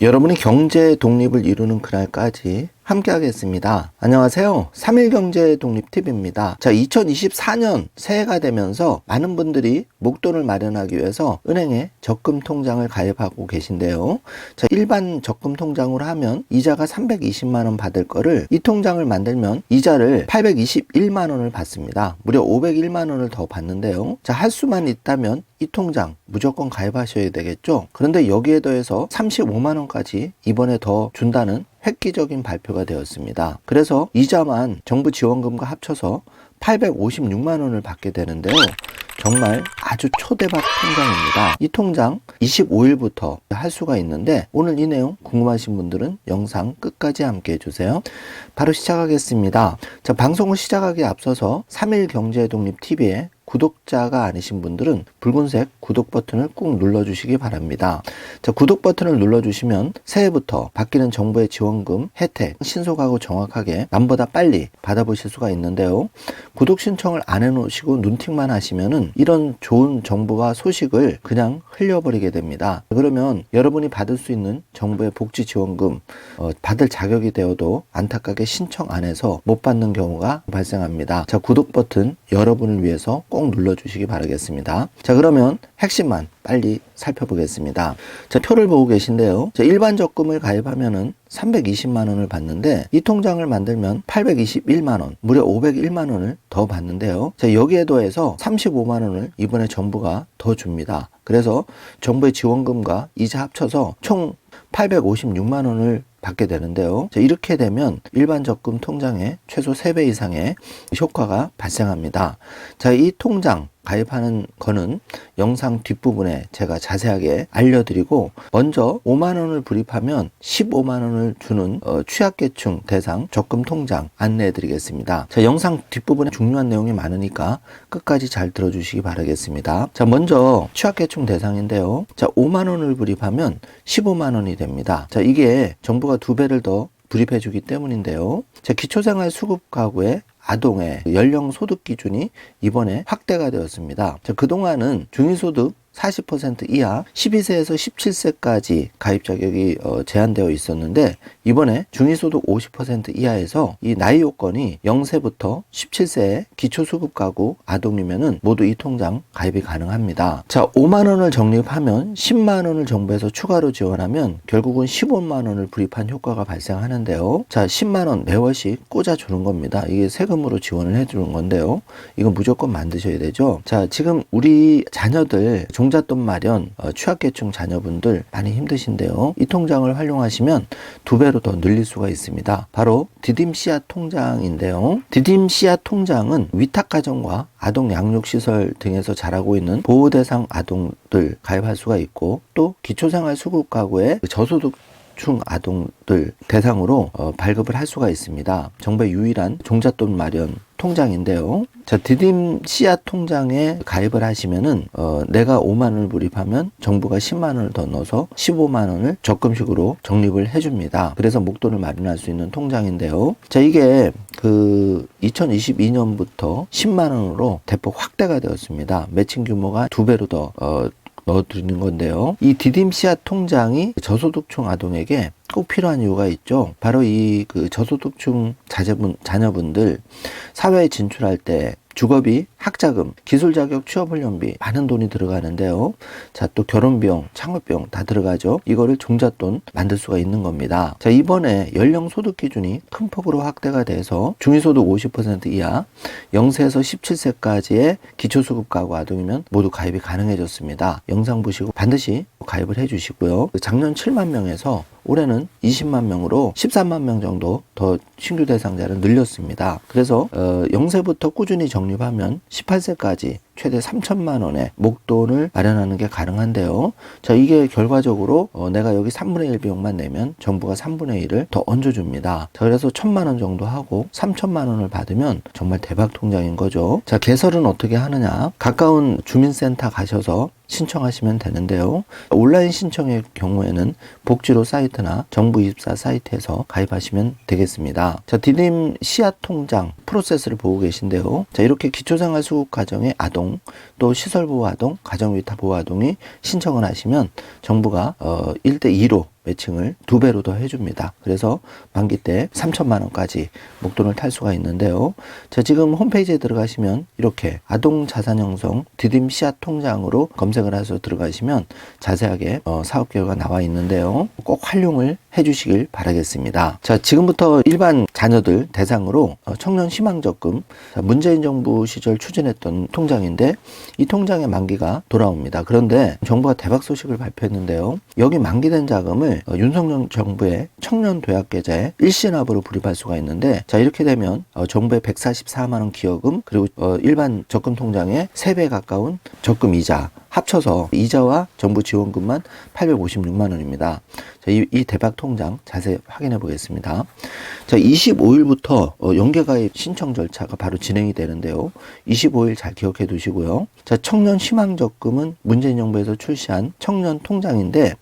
여러분이 경제 독립을 이루는 그날까지 함께 하겠습니다. 안녕하세요. 3일 경제 독립 팁입니다. 자, 2024년 새해가 되면서 많은 분들이 목돈을 마련하기 위해서 은행에 적금 통장을 가입하고 계신데요. 자, 일반 적금 통장으로 하면 이자가 320만 원 받을 거를 이 통장을 만들면 이자를 821만 원을 받습니다. 무려 501만 원을 더 받는데요. 자, 할 수만 있다면 이 통장 무조건 가입하셔야 되겠죠. 그런데 여기에 더해서 35만 원까지 이번에 더 준다는 획기적인 발표가 되었습니다. 그래서 이자만 정부 지원금과 합쳐서 856만 원을 받게 되는데요. 정말 아주 초대박 통장입니다. 이 통장 25일부터 할 수가 있는데 오늘 이 내용 궁금하신 분들은 영상 끝까지 함께 해주세요. 바로 시작하겠습니다. 자, 방송을 시작하기에 앞서서 3일 경제독립 TV에 구독자가 아니신 분들은 붉은색 구독 버튼을 꾹 눌러주시기 바랍니다. 자, 구독 버튼을 눌러주시면 새해부터 바뀌는 정부의 지원금 혜택 신속하고 정확하게 남보다 빨리 받아보실 수가 있는데요. 구독 신청을 안 해놓으시고 눈팅만 하시면은 이런 좋은 정보와 소식을 그냥 흘려버리게 됩니다. 그러면 여러분이 받을 수 있는 정부의 복지 지원금 어, 받을 자격이 되어도 안타깝게 신청 안 해서 못 받는 경우가 발생합니다. 자, 구독 버튼 여러분을 위해서 꼭 눌러주시기 바라겠습니다. 자, 그러면 핵심만 빨리 살펴보겠습니다. 자, 표를 보고 계신데요. 자, 일반 적금을 가입하면은 320만 원을 받는데 이 통장을 만들면 821만 원, 무려 501만 원을 더 받는데요. 자, 여기에 더해서 35만 원을 이번에 정부가 더 줍니다. 그래서 정부의 지원금과 이자 합쳐서 총 856만 원을 받게 되는데요. 자, 이렇게 되면 일반 적금 통장에 최소 3배 이상의 효과가 발생합니다. 자, 이 통장 가입하는 거는 영상 뒷부분에 제가 자세하게 알려드리고 먼저 5만 원을 불입하면 15만 원을 주는 어, 취약계층 대상 적금 통장 안내해 드리겠습니다. 자, 영상 뒷부분에 중요한 내용이 많으니까 끝까지 잘 들어주시기 바라겠습니다. 자, 먼저 취약계층 대상인데요. 자, 5만 원을 불입하면 15만 원이 됩니다. 자, 이게 정부가 두 배를 더 불입해 주기 때문인데요. 자, 기초생활 수급 가구의 아동의 연령 소득 기준이 이번에 확대가 되었습니다. 자, 그동안은 중위소득 40% 이하 12세에서 17세까지 가입 자격이 어, 제한되어 있었는데 이번에 중위소득 50% 이하에서 이 나이 요건이 0세부터 17세의 기초수급 가구 아동이면은 모두 이 통장 가입이 가능합니다. 자, 5만 원을 적립하면 10만 원을 정부에서 추가로 지원하면 결국은 15만 원을 불입한 효과가 발생하는데요. 자, 10만 원 매월씩 꽂아 주는 겁니다. 이게 세금으로 지원을 해 주는 건데요. 이건 무조건 만드셔야 되죠. 자, 지금 우리 자녀들 종 잣돈 마련 어, 취약계층 자녀분들 많이 힘드신데요. 이 통장을 활용하시면 두 배로 더 늘릴 수가 있습니다. 바로 디딤 씨앗 통장인데요. 디딤 씨앗 통장은 위탁 가정과 아동 양육 시설 등에서 자라고 있는 보호 대상 아동들 가입할 수가 있고 또 기초생활 수급 가구의 저소득 층 아동들 대상으로 어, 발급을 할 수가 있습니다. 정부의 유일한 종잣돈 마련 통장인데요. 자, 디딤 씨앗 통장에 가입을 하시면은 어, 내가 5만 원을 불입하면 정부가 10만 원을 더 넣어서 15만 원을 적금식으로 적립을 해줍니다. 그래서 목돈을 마련할 수 있는 통장인데요. 자, 이게 그 2022년부터 10만 원으로 대폭 확대가 되었습니다. 매칭 규모가 두 배로 더 어, 넣어드리는 건데요. 이 디딤 씨앗 통장이 저소득층 아동에게 꼭 필요한 이유가 있죠. 바로 이 그 저소득층 자제분, 자녀분들 사회에 진출할 때 주거비, 학자금, 기술 자격 취업 훈련비 많은 돈이 들어가는데요. 자, 또 결혼 비용, 창업 비용 다 들어가죠. 이거를 종잣돈 만들 수가 있는 겁니다. 자, 이번에 연령 소득 기준이 큰 폭으로 확대가 돼서 중위소득 50% 이하 0세에서 17세까지의 기초수급 가구 아동이면 모두 가입이 가능해졌습니다. 영상 보시고 반드시 가입을 해 주시고요. 작년 7만 명에서 올해는 20만 명으로 13만 명 정도 더 신규 대상자를 늘렸습니다. 그래서 어, 0세부터 꾸준히 적립하면 18세까지 최대 3천만 원의 목돈을 마련하는 게 가능한데요. 자, 이게 결과적으로 어, 내가 여기 3분의 1 비용만 내면 정부가 3분의 1을 더 얹어줍니다. 자, 그래서 1천만 원 정도 하고 3천만 원을 받으면 정말 대박 통장인 거죠. 자, 개설은 어떻게 하느냐? 가까운 주민센터 가셔서 신청하시면 되는데요. 온라인 신청의 경우에는 복지로 사이트나 정부 24 사이트에서 가입하시면 되겠습니다. 자, 디딤 씨앗 통장 프로세스를 보고 계신데요. 자, 이렇게 기초생활 수급 가정의 아동, 또 시설 보호 아동, 가정 위탁 보호 아동이 신청을 하시면 정부가 어 1대 2로 매칭을 두 배로 더 해줍니다. 그래서 만기 때 3천만 원까지 목돈을 탈 수가 있는데요. 자, 지금 홈페이지에 들어가시면 이렇게 아동 자산 형성 디딤 씨앗 통장으로 검색을 해서 들어가시면 자세하게 어, 사업 계획가 나와 있는데요. 꼭 활용을 해주시길 바라겠습니다. 자, 지금부터 일반 자녀들 대상으로 어, 청년 희망 적금 자, 문재인 정부 시절 추진했던 통장인데 이 통장의 만기가 돌아옵니다. 그런데 정부가 대박 소식을 발표했는데요. 여기 만기된 자금을 어, 윤석열 정부의 청년 도약 계좌에 일시납으로 불입할 수가 있는데 자 이렇게 되면 어, 정부의 144만 원 기여금 그리고 어, 일반 적금 통장의 3배 가까운 적금 이자 합쳐서 이자와 정부 지원금만 856만 원입니다. 자, 이, 이 대박 통장 자세히 확인해 보겠습니다. 자, 25일부터 어, 연계가입 신청 절차가 바로 진행이 되는데요. 25일 잘 기억해 두시고요. 자, 청년 희망 적금은 문재인 정부에서 출시한 청년 통장인데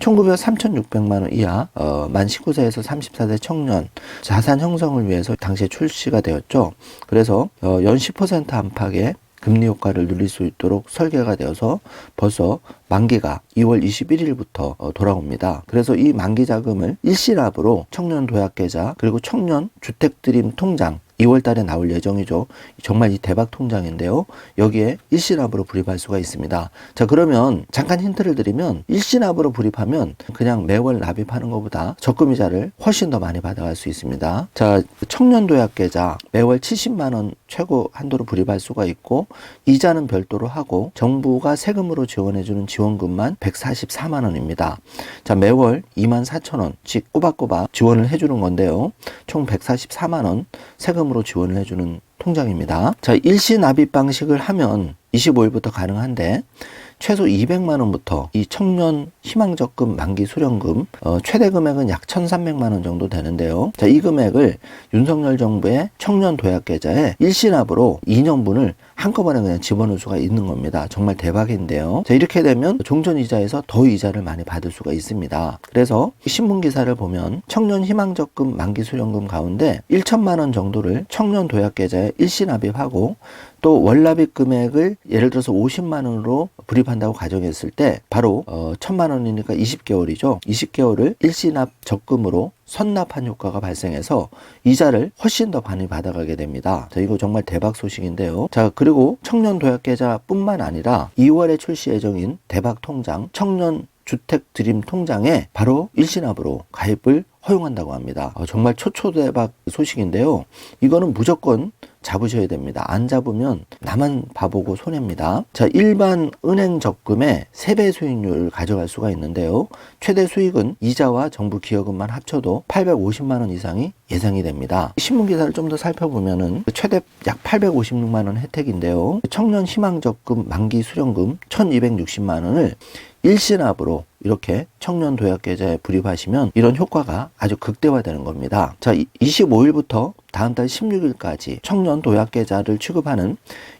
1900 3,600만 원 이하 어, 만 19세에서 34세 청년 자산 형성을 위해서 당시에 출시가 되었죠. 그래서 어, 연 10% 안팎의 금리 효과를 누릴 수 있도록 설계가 되어서 벌써 만기가 2월 21일부터 어, 돌아옵니다. 그래서 이 만기 자금을 일시납으로 청년 도약 계좌 그리고 청년 주택 드림 통장 2월 달에 나올 예정이죠. 정말 이 대박 통장인데요. 여기에 일시납으로 불입할 수가 있습니다. 자, 그러면 잠깐 힌트를 드리면 일시납으로 불입하면 그냥 매월 납입하는 것보다 적금 이자를 훨씬 더 많이 받아갈 수 있습니다. 자, 청년도약 계좌 매월 70만 원 최고 한도로 불입할 수가 있고 이자는 별도로 하고 정부가 세금으로 지원해주는 지원금만 144만 원입니다. 자, 매월 2만 4천 원씩 꼬박꼬박 지원을 해주는 건데요. 총 144만 원 세금 현금으로 지원을 해주는 통장입니다. 자, 일시 납입 방식을 하면 25일부터 가능한데 최소 200만 원부터 이 청년 희망적금 만기 수령금 어, 최대 금액은 약 1,300만 원 정도 되는데요. 자, 이 금액을 윤석열 정부의 청년 도약 계좌에 일시납으로 2년분을 한꺼번에 그냥 집어넣을 수가 있는 겁니다. 정말 대박인데요. 자, 이렇게 되면 종전 이자에서 더 이자를 많이 받을 수가 있습니다. 그래서 신문 기사를 보면 청년 희망적금 만기 수령금 가운데 1천만 원 정도를 청년 도약 계좌에 일시 납입하고 또 월납입 금액을 예를 들어서 50만 원으로 불입한다고 가정했을 때 바로 어, 1000만 원이니까 20개월이죠. 20개월을 일시납 적금으로 선납한 효과가 발생해서 이자를 훨씬 더 많이 받아가게 됩니다. 자, 이거 정말 대박 소식인데요. 자, 그리고 청년 도약 계좌뿐만 아니라 2월에 출시 예정인 대박 통장 청년 주택 드림 통장에 바로 일시납으로 가입을 허용한다고 합니다. 어, 정말 초초대박 소식인데요. 이거는 무조건 잡으셔야 됩니다. 안 잡으면 나만 바보고 손해입니다. 자, 일반 은행 적금의 3배 수익률을 가져갈 수가 있는데요. 최대 수익은 이자와 정부 기여금만 합쳐도 850만 원 이상이 예상이 됩니다. 신문 기사를 좀 더 살펴보면은 최대 약 856만 원 혜택인데요. 청년 희망 적금 만기 수령금 1260만 원을 일시납으로 이렇게 청년 도약 계좌에 불입하시면 이런 효과가 아주 극대화되는 겁니다. 자, 25일부터 다음 달 16일까지 청년 도약 계좌를 취급하는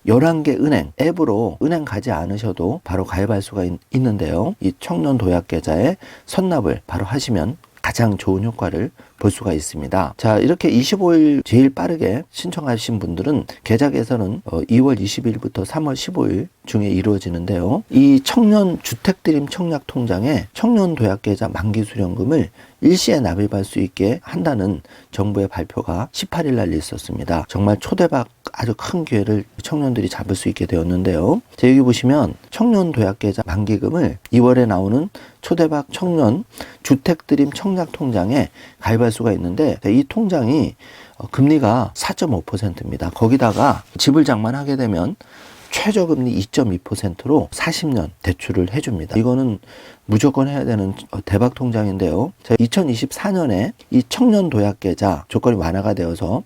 11개 은행 앱으로 은행 가지 않으셔도 바로 가입할 수가 있, 있는데요. 이 청년 도약 계좌에 선납을 바로 하시면 가장 좋은 효과를 볼 수가 있습니다. 자, 이렇게 25일 제일 빠르게 신청하신 분들은 계좌 개설은 2월 20일부터 3월 15일 중에 이루어지는데요. 이 청년 주택드림 청약 통장에 청년 도약 계좌 만기 수령금을 일시에 납입할 수 있게 한다는 정부의 발표가 18일 날 있었습니다. 정말 초대박 아주 큰 기회를 청년들이 잡을 수 있게 되었는데요. 자, 여기 보시면 청년 도약 계좌 만기금을 2월에 나오는 초대박 청년 주택드림 청약 통장에 가입할 가입할 수가 있는데 이 통장이 어, 금리가 4.5%입니다. 거기다가 집을 장만하게 되면 최저금리 2.2%로 40년 대출을 해줍니다. 이거는 무조건 해야 되는 어, 대박 통장인데요. 2024년에 이 청년 도약 계좌 조건이 완화가 되어서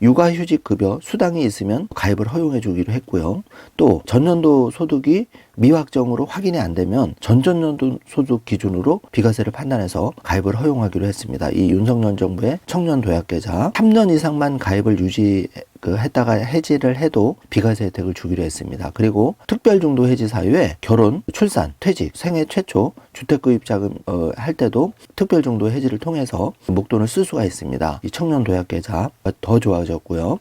육아휴직 급여 수당이 있으면 가입을 허용해 주기로 했고요. 또 전년도 소득이 미확정으로 확인이 안 되면 전전년도 소득 기준으로 비과세를 판단해서 가입을 허용하기로 했습니다. 이 윤석열 정부의 청년 도약 계좌 3년 이상만 가입을 유지 그 했다가 해지를 해도 비과세 혜택을 주기로 했습니다. 그리고 특별 중도 해지 사유에 결혼, 출산, 퇴직, 생애 최초 주택구입 자금 어, 할 때도 특별 중도 해지를 통해서 목돈을 쓸 수가 있습니다. 이 청년 도약 계좌 더 좋아졌고요.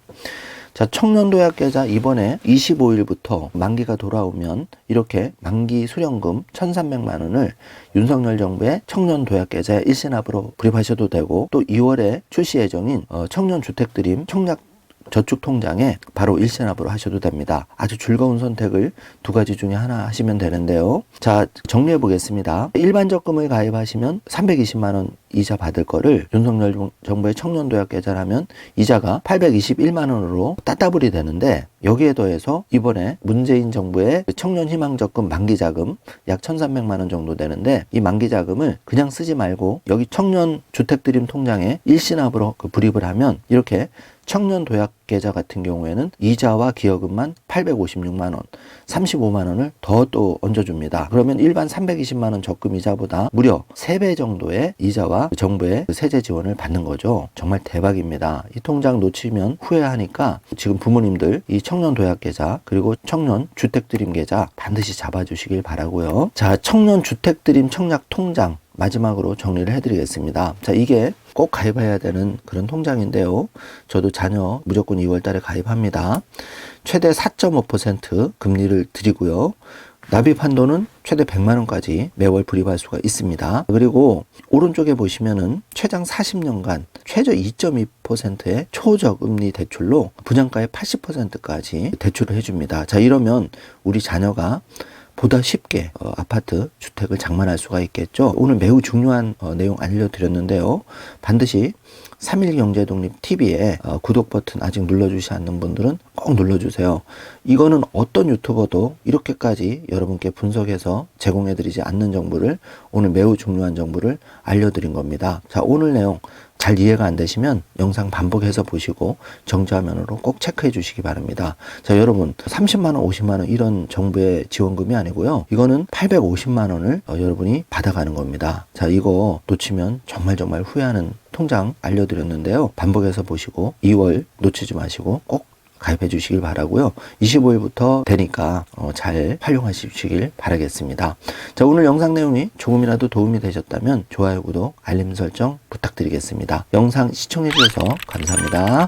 자, 청년도약 계좌 이번에 25일부터 만기가 돌아오면 이렇게 만기 수령금 1,300만 원을 윤석열 정부의 청년도약 계좌에 일시납으로 불입하셔도 되고 또 2월에 출시 예정인 어, 청년주택드림 청약 저축 통장에 바로 일시납으로 하셔도 됩니다. 아주 즐거운 선택을 두 가지 중에 하나 하시면 되는데요. 자, 정리해 보겠습니다. 일반 적금을 가입하시면 320만 원 이자 받을 거를 윤석열 정- 정부의 청년도약 계좌라면 이자가 821만 원으로 따따블이 되는데 여기에 더해서 이번에 문재인 정부의 청년 희망 적금 만기 자금 약 1,300만 원 정도 되는데 이 만기 자금을 그냥 쓰지 말고 여기 청년 주택 드림 통장에 일시납으로 그 불입을 하면 이렇게 청년 도약 계좌 같은 경우에는 이자와 기여금만 856만 원, 35만 원을 더 또 얹어줍니다. 그러면 일반 320만 원 적금 이자보다 무려 3배 정도의 이자와 정부의 그 세제 지원을 받는 거죠. 정말 대박입니다. 이 통장 놓치면 후회하니까 지금 부모님들 이 청년 도약 계좌 그리고 청년 주택 드림 계좌 반드시 잡아주시길 바라고요. 자, 청년 주택 드림 청약 통장 마지막으로 정리를 해드리겠습니다. 자, 이게 꼭 가입해야 되는 그런 통장인데요. 저도 자녀 무조건 2월 달에 가입합니다. 최대 4.5% 금리를 드리고요. 납입 한도는 최대 100만 원까지 매월 불입할 수가 있습니다. 그리고 오른쪽에 보시면은 최장 40년간 최저 2.2%의 초저금리 대출로 분양가의 80%까지 대출을 해줍니다. 자 이러면 우리 자녀가 보다 쉽게 어, 아파트 주택을 장만할 수가 있겠죠. 오늘 매우 중요한 어, 내용 알려드렸는데요. 반드시 3일 경제독립 TV에 어, 구독 버튼 아직 눌러주시 않는 분들은 꼭 눌러주세요. 이거는 어떤 유튜버도 이렇게까지 여러분께 분석해서 제공해드리지 않는 정보를 오늘 매우 중요한 정보를 알려드린 겁니다. 자 오늘 내용 잘 이해가 안 되시면 영상 반복해서 보시고 정지화면으로 꼭 체크해 주시기 바랍니다. 자, 여러분, 30만 원, 50만 원 이런 정부의 지원금이 아니고요. 이거는 850만 원을 어, 여러분이 받아가는 겁니다. 자, 이거 놓치면 정말 정말 후회하는 통장 알려드렸는데요. 반복해서 보시고 2월 놓치지 마시고 꼭 가입해 주시길 바라고요. 25일부터 되니까 어, 잘 활용하시길 바라겠습니다. 자, 오늘 영상 내용이 조금이라도 도움이 되셨다면 좋아요, 구독, 알림 설정 부탁드리겠습니다. 영상 시청해 주셔서 감사합니다.